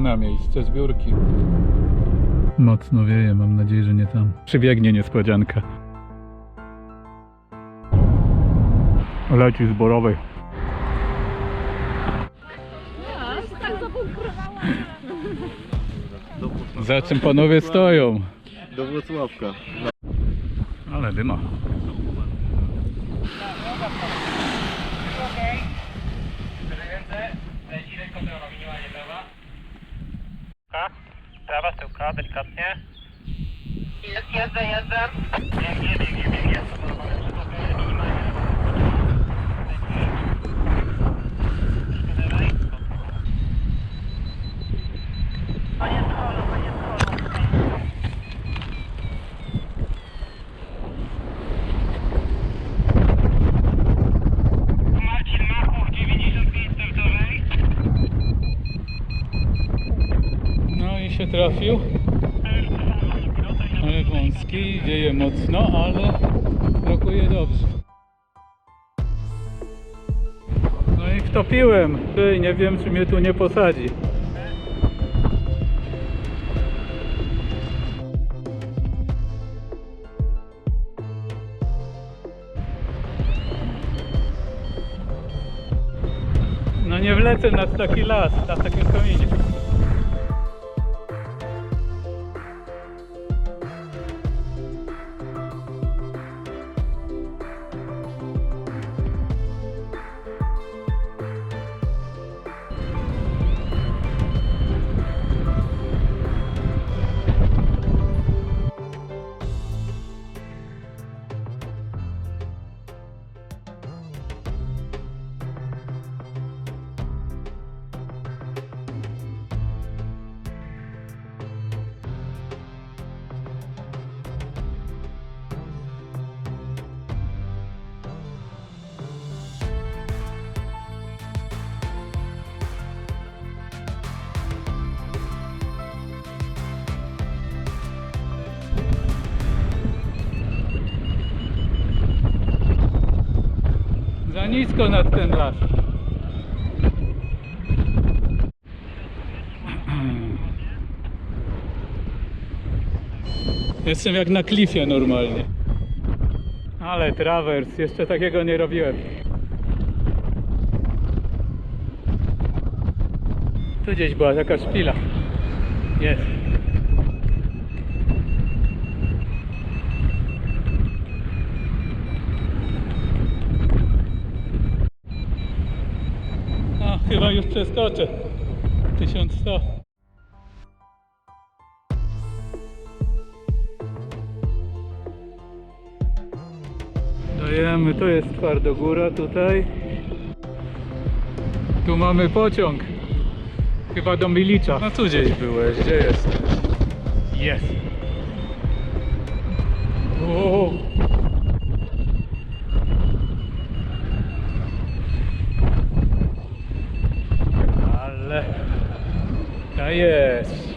Na miejsce zbiórki. Mocno wieje, mam nadzieję, że nie tam. Przybiegnie niespodzianka. Leci zborowej. Za czym panowie stoją? Do Wrocławka. Ale dyma. Prawa tyłka, delikatnie. Jest, jeżdżę, jeżdżę. Biegnie, biegnie, biegnie. Się trafił. Ale wąski, wieje mocno, ale rokuje dobrze. No i wtopiłem. Nie wiem, czy mnie tu nie posadzi. No nie wlecę nad taki las, na takim kamieniu. Nisko nad ten las. Jestem jak na klifie normalnie. Ale trawers, jeszcze takiego nie robiłem. Tu gdzieś była taka szpila. Jest. A, chyba już przeskoczę. 1100. Dajemy, to jest Twardogóra tutaj. Tu mamy pociąg. Chyba do Milicza. No tu gdzieś byłeś, gdzie jesteś? Jest. O! Ale... To jest.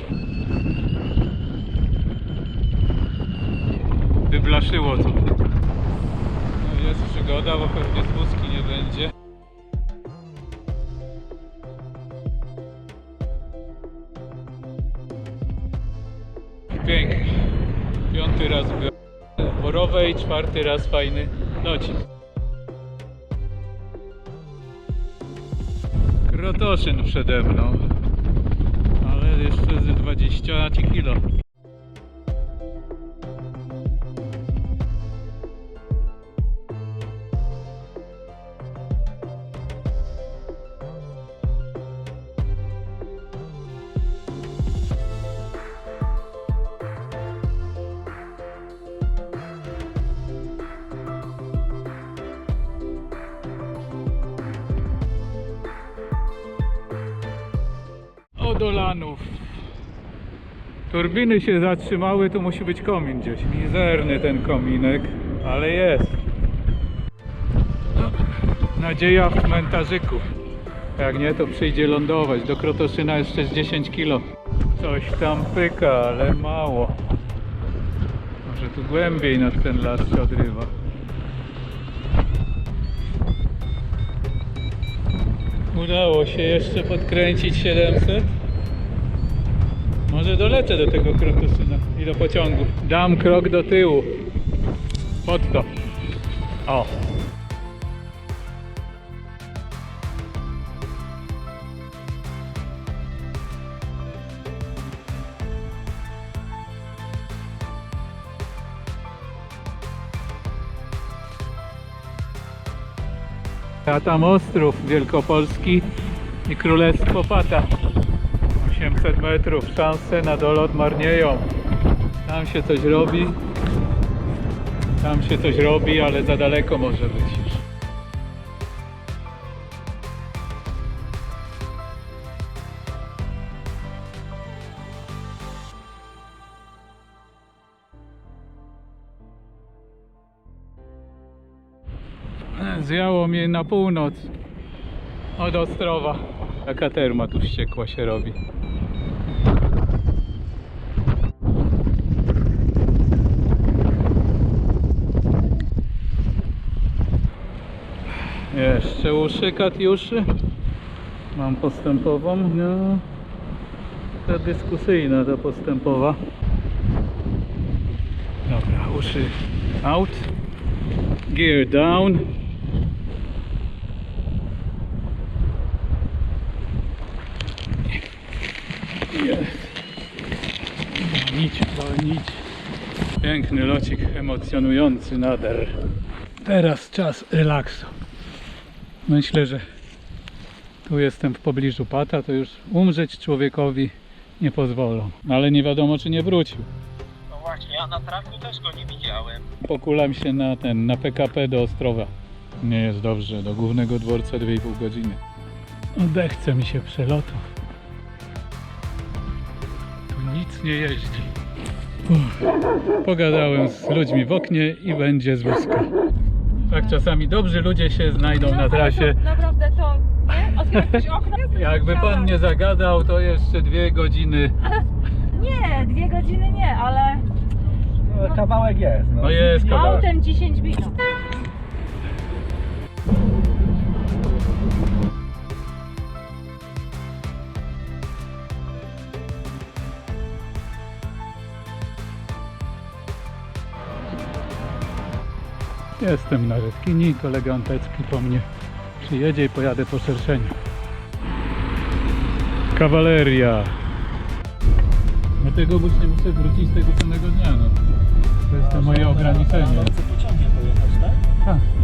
Wyblaszyło to. No jest przygoda, bo pewnie z wózki nie będzie. Pięknie. Piąty raz w Borowej, czwarty raz fajny locik. Krotoszyn przede mną. Ale jeszcze z 20 kilo. Odolanów. Turbiny się zatrzymały, tu musi być komin gdzieś. Mizerny ten kominek, ale jest. No, nadzieja w cmentarzyku. Jak nie, to przyjdzie lądować. Do Krotoszyna jeszcze z 10 kilo. Coś tam pyka, ale mało. Może tu głębiej nad ten las się odrywa. Udało się jeszcze podkręcić 700. Może dolecę do tego Krotoszyna i do pociągu. Dam krok do tyłu. Pod to. O. A tam Ostrów Wielkopolski i Królestwo Pata. 800 metrów, szanse na dolot marnieją. Tam się coś robi. Tam się coś robi, ale za daleko może być. Zjało mnie na północ od Ostrowa. Taka terma tu wściekła się robi. Jeszcze uszy, Katiuszy. Mam postępową. No, ta dyskusyjna, ta postępowa. Dobra, uszy out. Gear down. Jest. Wolnić, wolnić. Piękny locik, emocjonujący nader. Teraz czas relaksu. Myślę, że tu jestem w pobliżu Pata, to już umrzeć człowiekowi nie pozwolą. Ale nie wiadomo, czy nie wrócił. No właśnie, a na traku też go nie widziałem. Pokulam się na ten, na PKP do Ostrowa. Nie jest dobrze, do głównego dworca 2,5 godziny. Odechce mi się przelotu. Tu nic nie jeździ. Uff. Pogadałem z ludźmi w oknie i będzie z wózka. Tak czasami dobrzy ludzie się znajdą na ale trasie. To, naprawdę to, nie? Otwierać okno? Jakby pan nie zagadał, to jeszcze dwie godziny. Nie, dwie godziny nie, ale No, kawałek jest. No. No jest kawałek. autem 10 minut. Jestem na Redkini, kolega Antecki po mnie przyjedzie i pojadę po szerszeniu. Kawaleria. Dlatego właśnie muszę wrócić tego samego dnia. No. To jest to moje ograniczenie. Chcę pociągiem pojechać, tak? Tak.